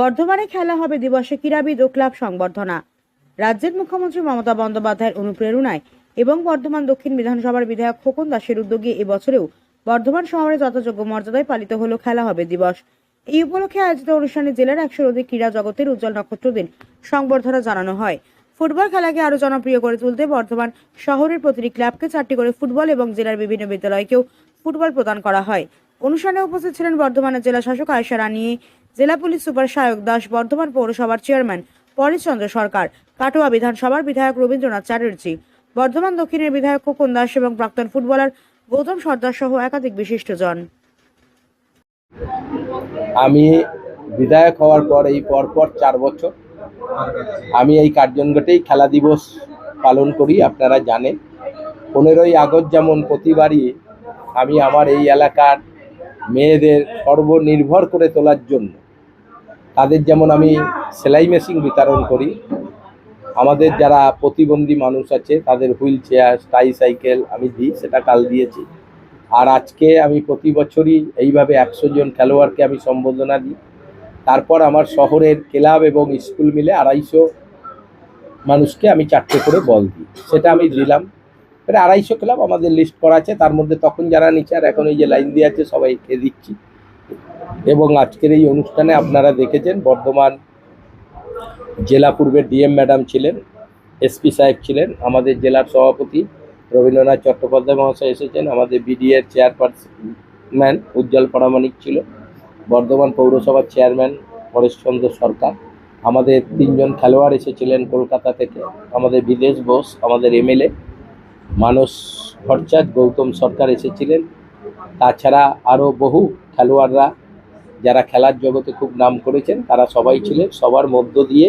বর্ধমানে খেলা হবে দিবসে ক্রীড়াবিদ ও ক্লাব সংবর্ধনা। রাজ্যের মুখ্যমন্ত্রী মমতা বন্দ্যোপাধ্যায়ের অনুপ্রেরণায় এবং বর্ধমান দক্ষিণ বিধানসভার বিধায়ক খোকন দাসের উদ্যোগে এবছরেও বর্ধমান শহরে যথাযোগ্য মর্যাদায় পালিত হলো খেলা হবে দিবস। এই উপলক্ষে আয়োজিত অনুষ্ঠানে জেলার একশোর অধিক ক্রীড়া জগতের উজ্জ্বল নক্ষত্র দিন সংবর্ধনা জানানো হয়। ফুটবল খেলাকে আরও জনপ্রিয় করে তুলতে বর্ধমান শহরের প্রতিটি ক্লাবকে চারটি করে ফুটবল এবং জেলার বিভিন্ন বিদ্যালয়কেও ফুটবল প্রদান করা হয়। অনুষ্ঠানে উপস্থিত ছিলেন বর্ধমানের জেলা শাসক আয়সা রানী জেলা পুলিশ সুপার সায়ক দাস বর্ধমান পৌরসভার চেয়ারম্যান পরেশচন্দ্র সরকার, কাটোয়া বিধানসভার বিধায়ক রবীন্দ্রনাথ চ্যাটার্জি, বর্ধমান দক্ষিণের বিধায়ক খোকন দাস এবং প্রাক্তন ফুটবলার গৌতম সর্দার সহ একাধিক বিশিষ্টজন। আমি বিধায়ক হওয়ার পর এই পরপর চার বছর আমি এই কার্জনগটেই খেলা দিবস পালন করি, আপনারা জানেন। পনেরোই আগস্ট যেমন প্রতিবারই আমি আমার এই এলাকার মেয়েদের সর্বনির্ভর করে তোলার জন্য তাদের যেমন আমি সেলাই মেশিন বিতরণ করি, আমাদের যারা প্রতিবন্ধী মানুষ আছে, তাদের হুইল চেয়ার স্টাই সাইকেল আমি দিই, সেটা কাল দিয়েছি। আর আজকে আমি প্রতি বছরই এইভাবে একশো জন খেলোয়াড়কে আমি সম্বোধনা দিই। তারপর আমার শহরের ক্লাব এবং স্কুল মিলে আড়াইশো মানুষকে আমি চারটে করে বল দিই। সেটা আমি দিলাম। প্রায় আড়াইশো ক্লাব আমাদের লিস্ট করা আছে, তার মধ্যে তখন যারা নিচে আর এখন এই যে লাইন দিয়ে আছে, সবাইকে দিচ্ছি। এবং আজকের এই অনুষ্ঠানে আপনারা দেখেছেন বর্ধমান জেলা পূর্বের ডিএম ম্যাডাম ছিলেন, এসপি সাহেব ছিলেন, আমাদের জেলার সভাপতি রবীন্দ্রনাথ চট্টোপাধ্যায় মহাশয় এসেছেন, আমাদের বিডিএর চেয়ারপারসম্যান উজ্জ্বল পরামানিক ছিল, বর্ধমান পৌরসভার চেয়ারম্যান পরেশচন্দ্র সরকার, আমাদের তিনজন খেলোয়াড় এসেছিলেন কলকাতা থেকে, আমাদের বিদেশ বোস, আমাদের এমএলএ মানস ভট্টাচার্য, গৌতম সরকার এসেছিলেন, তাছাড়া আরও বহু খেলোয়াড়রা যারা খেলার জগতে খুব নাম করেছেন তারা সবাই ছিলেন। সবার মধ্য দিয়ে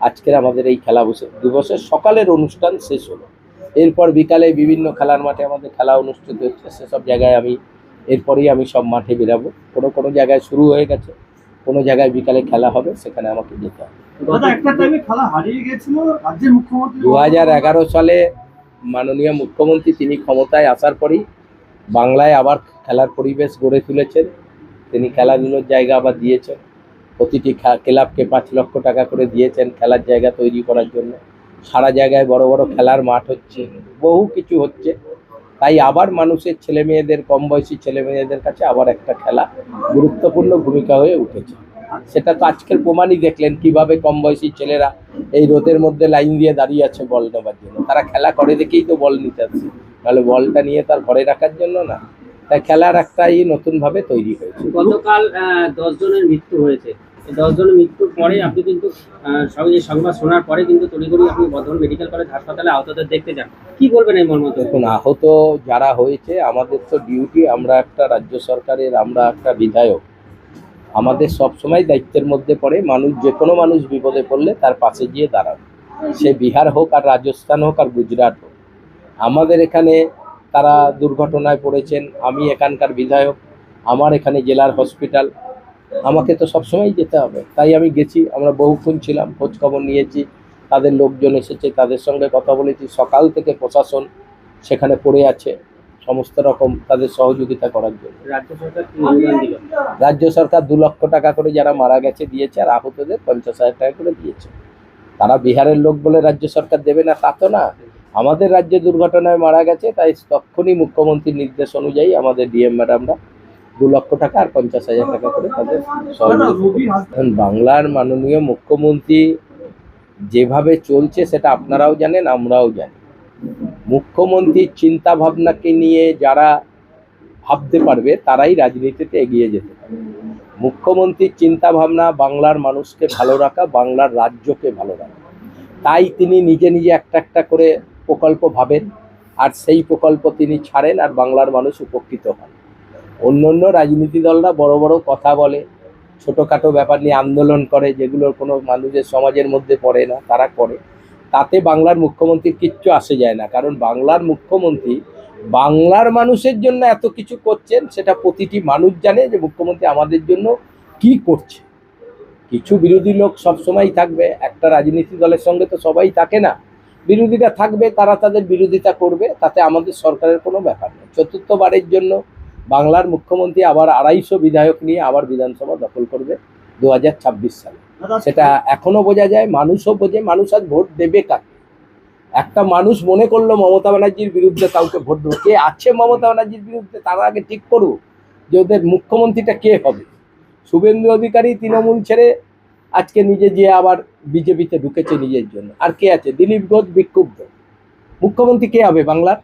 আজকের আমাদের এই খেলা বসে দিবসের সকালের অনুষ্ঠান শেষ হলো। এরপর বিকালে বিভিন্ন খেলার মাঠে আমাদের খেলা অনুষ্ঠিত হচ্ছে। সেসব জায়গায় আমি এরপরেই আমি সব মাঠে বেরাবো। কোনো কোনো জায়গায় শুরু হয়ে গেছে। কোনো জায়গায় বিকালে খেলা হবে সেখানে আমাকে যেতে হবে। দু হাজার এগারো সালে মাননীয় মুখ্যমন্ত্রী তিনি ক্ষমতায় আসার পরই বাংলায় আবার খেলার পরিবেশ গড়ে তুলেছেন। তিনি খেলাধুলোর জায়গা আবার দিয়েছেন। প্রতিটি ক্লাবকে পাঁচ লক্ষ টাকা করে দিয়েছেন খেলার জায়গা তৈরি করার জন্য। সারা জায়গায় বড় বড় খেলার মাঠ হচ্ছে, বহু কিছু হচ্ছে। তাই আবার মানুষের ছেলে মেয়েদের কম বয়সী ছেলে মেয়েদের কাছে আবার একটা খেলা গুরুত্বপূর্ণ ভূমিকা হয়ে উঠেছে। সেটা তো আজকের প্রমাণই দেখলেন কীভাবে কম বয়সী ছেলেরা এই রোদের মধ্যে লাইন দিয়ে দাঁড়িয়ে আছে বল নেবার জন্য। তারা খেলা করে দেখেই তো বল নিতে আসছে। নাহলে বলটা নিয়ে তার ঘরে রাখার জন্য না। তাই খেলার একটা ই নতুনভাবে তৈরি হয়েছে। গতকাল দশ জনের মৃত্যু হয়েছে। এই দশ জনের মৃত্যুর পরে আপনি কিন্তু সবাই সংবাদ শোনার পরে কিন্তু তড়িঘড়ি আপনি বর্ধমান মেডিকেল কলেজ হাসপাতালে আহতদের দেখতে যান। কি বলবেন এই মর্মত দেখুন আহত যারা হয়েছে আমাদের তো ডিউটি আমরা একটা রাজ্য সরকারের আমরা একটা বিধায়ক। আমাদের সবসময় দায়িত্বের মধ্যে পড়ে মানুষ যে কোনো মানুষ বিপদে পড়লে তার পাশে গিয়ে দাঁড়ান। সে বিহার হোক আর রাজস্থান হোক আর গুজরাট হোক। আমাদের এখানে তারা দুর্ঘটনায় পড়েছেন আমি এখানকার বিধায়ক আমার এখানে জেলার হসপিটাল। আমাকে তো সবসময় যেতে হবে তাই আমি গেছি আমরা বহুক্ষণ ছিলাম খোঁজখবর নিয়েছি তাদের লোকজন এসেছে তাদের সঙ্গে কথা বলেছি সকাল থেকে প্রশাসন সেখানে পড়ে আছে সমস্ত রকম তাদের সহযোগিতা করার জন্য। রাজ্য সরকার দু লক্ষ টাকা করে যারা মারা গেছে দিয়েছে আর আহতদের পঞ্চাশ হাজার টাকা করে দিয়েছে। তারা বিহারের লোক বলে রাজ্য সরকার দেবে না তা তো না। আমাদের রাজ্যে দুর্ঘটনায় মারা গেছে, তাই তখনই মুখ্যমন্ত্রীর নির্দেশ অনুযায়ী আমাদের ডিএম ম্যাডামরা দু লক্ষ টাকা আর পঞ্চাশ হাজার টাকা করে তাদের বাংলার মাননীয় মুখ্যমন্ত্রী যেভাবে চলছে সেটা আপনারাও জানেন, আমরাও জানি। মুখ্যমন্ত্রীর চিন্তা ভাবনাকে নিয়ে যারা ভাবতে পারবে, তারাই রাজনীতিতে এগিয়ে যেতে পারবে মুখ্যমন্ত্রীর চিন্তা ভাবনা বাংলার মানুষকে ভালো রাখা, বাংলার রাজ্যকে ভালো রাখা। তাই তিনি নিজে নিজে একটা একটা করে প্রকল্প ভাবেন আর সেই প্রকল্প তিনি ছাড়েন আর বাংলার মানুষ উপকৃত হন। অন্য অন্য রাজনীতি দলরা বড় বড় কথা বলে, ছোটোখাটো ব্যাপার নিয়ে আন্দোলন করে যেগুলোর কোনো মানুষের সমাজের মধ্যে পড়ে না, তারা করে। তাতে বাংলার মুখ্যমন্ত্রীর কিচ্ছু আসে যায় না, কারণ বাংলার মুখ্যমন্ত্রী বাংলার মানুষের জন্য এত কিছু করছেন, সেটা প্রতিটি মানুষ জানে যে মুখ্যমন্ত্রী আমাদের জন্য কি করছে। কিছু বিরোধী লোক সবসময় থাকবে, একটা রাজনীতি দলের সঙ্গে তো সবাই থাকে না। বিরোধীরা থাকবে তারা তাদের বিরোধিতা করবে তাতে আমাদের সরকারের কোনো ব্যাপার নেই। চতুর্থবারের জন্য বাংলার মুখ্যমন্ত্রী আবার আড়াইশো বিধায়ক নিয়ে আবার বিধানসভা দখল করবে দু হাজার ছাব্বিশ সালে। সেটা এখনও বোঝা যায় মানুষও বোঝে মানুষ আজ ভোট দেবে কাকে? একটা মানুষ মনে করল মমতা ব্যানার্জির বিরুদ্ধে কাউকে ভোট দেবো। কে আছে মমতা ব্যানার্জির বিরুদ্ধে তারা আগে ঠিক করুক যে ওদের মুখ্যমন্ত্রীটা কে হবে? শুভেন্দু অধিকারী তৃণমূল ছেড়ে আজকে নিজে যে আবার বিজেপিতে ঢুকেছে নিজের জন্য। আর কে আছে? দিলীপ ঘোষ বিক্ষুব্ধ মুখ্যমন্ত্রী কে হবে বাংলার?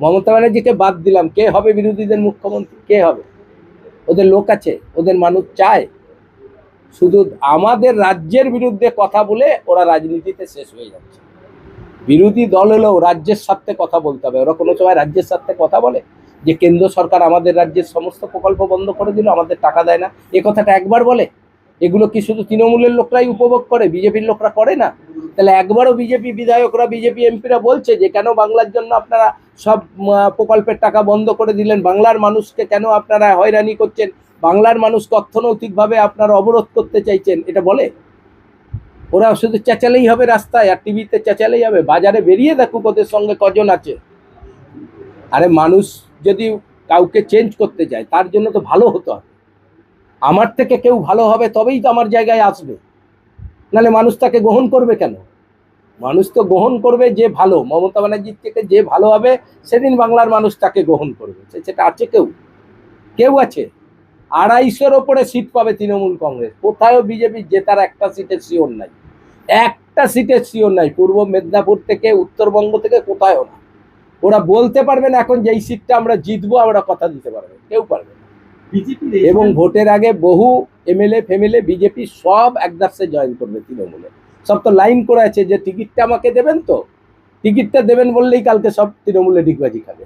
মমতা ব্যানার্জিকে বাদ দিলাম। কে হবে বিরোধীদের মুখ্যমন্ত্রী? কে হবে? ওদের লোক আছে, ওদের মানুষ চায়। শুধু আমাদের রাজ্যের বিরুদ্ধে কথা বলে ওরা রাজনীতিতে শেষ হয়ে যাচ্ছে। বিরোধী দল হলেও রাজ্যের স্বার্থে কথা বলতে হবে। ওরা কোনো সময় রাজ্যের স্বার্থে কথা বলে যে কেন্দ্র সরকার আমাদের রাজ্যের সমস্ত প্রকল্প বন্ধ করে দিল, আমাদের টাকা দেয় না। এ কথাটা একবার বলে। এগুলো কি শুধু তৃণমূলের লোকরাই উপভোগ করে, বিজেপির লোকরা করে না? তাহলে একবারও বিজেপি বিধায়করা, বিজেপি এমপিরা বলছে যে, কেন বাংলার জন্য আপনারা সব প্রকল্পের টাকা বন্ধ করে দিলেন? বাংলার মানুষকে কেন আপনারা হয়রানি করছেন? বাংলার মানুষকে অর্থনৈতিকভাবে আপনারা অবরোধ করতে চাইছেন, এটা বলে? ওরা শুধু চেঁচালেই হবে রাস্তায়, আর টিভিতে চেঁচালেই হবে। বাজারে বেরিয়ে দেখুক ওদের সঙ্গে কজন আছে। আরে মানুষ যদি কাউকে চেঞ্জ করতে চায়, তার জন্য তো ভালো হতো আমার থেকে কেউ ভালো হবে তবেই তো আমার জায়গায় আসবে। নাহলে মানুষ তাকে গ্রহণ করবে কেন? মানুষ তো গ্রহণ করবে যে ভালো। মমতা ব্যানার্জির থেকে যে ভালো হবে, সেদিন বাংলার মানুষ তাকে গ্রহণ করবে। সেটা আছে কেউ? কেউ আছে? আড়াইশোর ওপরে সিট পাবে তৃণমূল কংগ্রেস। কোথায়ও বিজেপি জেতার একটা সিটের শিওর নাই। একটা সিটের শিওর নাই। পূর্ব মেদিনীপুর থেকে, উত্তরবঙ্গ থেকে কোথায়ও না। ওরা বলতে পারবে না, এখন যেই সিটটা আমরা জিতবো, আমরা কথা দিতে পারবে। কেউ পারবে বিজেপির এবং ভোটের আগে বহু এমএলএ ফেমেলে বিজেপি সব একদাসে জয়েন করবে তৃণমূলে। সব তো লাইন করে আছে যে টিকিটটা আমাকে দেবেন তো? টিকিটটা দেবেন বললেই কালকে সব তৃণমূলে ডিগবাজি খাবে।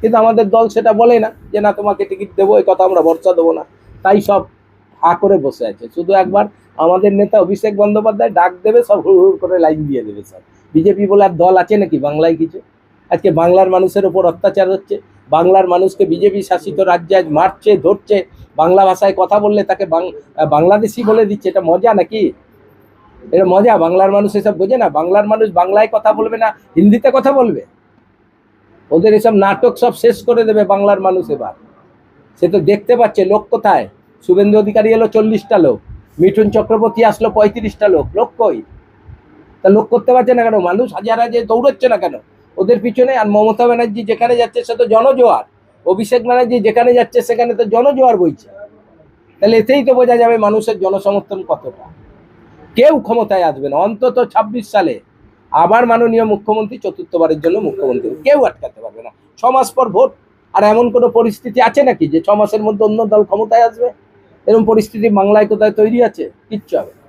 কিন্তু আমাদের দল সেটা বলে না যে না তোমাকে টিকিট দেবো এই কথা আমরা ভরসা দেবো না। তাই সব হা করে বসে আছে। শুধু একবার আমাদের নেতা অভিষেক বন্দ্যোপাধ্যায় ডাক দেবে সব হুড় হুড় করে লাইন দিয়ে দেবে সব বিজেপি বলে আর দল আছে নাকি? বাংলায় কিছু? আজকে বাংলার মানুষের ওপর অত্যাচার হচ্ছে, বাংলার মানুষকে বিজেপি শাসিত রাজ্যে আজ মারছে, ধরছে, বাংলা ভাষায় কথা বললে তাকে বাংলাদেশি বলে দিচ্ছে, এটা মজা নাকি? এটা মজা, বাংলার মানুষ এসব বোঝে না, বাংলার মানুষ বাংলায় কথা বলবে না, হিন্দিতে কথা বলবে? ওদের এসব নাটক সব শেষ করে দেবে বাংলার মানুষ এবার। সে তো দেখতে পাচ্ছে, লোক কোথায়? শুভেন্দু অধিকারী এলো চল্লিশটা লোক, মিঠুন চক্রবর্তী আসলো পঁয়ত্রিশটা লোক লোক কই? তা লোক করতে পারছে না কেন? মানুষ হাজার হাজার দৌড়চ্ছে না কেন? ওদের পিছনে, আর মমতা ব্যানার্জি যেখানে যাচ্ছে সে তো জনজোয়ার। অভিষেক ব্যানার্জি যেখানে যাচ্ছে সেখানে তো জনজোয়ার বইছে। তাহলে এতেই তো বোঝা যাবে মানুষের জনসমর্থন কতটা। কেউ ক্ষমতায় আসবে না। অন্তত ছাব্বিশ সালে আবার মাননীয় মুখ্যমন্ত্রী চতুর্থবারের জন্য মুখ্যমন্ত্রী। কেউ আটকাতে পারবে না। ছ মাস পর ভোট। আর এমন কোনো পরিস্থিতি আছে নাকি যে ছ মাসের মধ্যে অন্য দল ক্ষমতায় আসবে? এরকম পরিস্থিতি বাংলায় কোথায় তৈরি আছে? কিচ্ছু হবে না।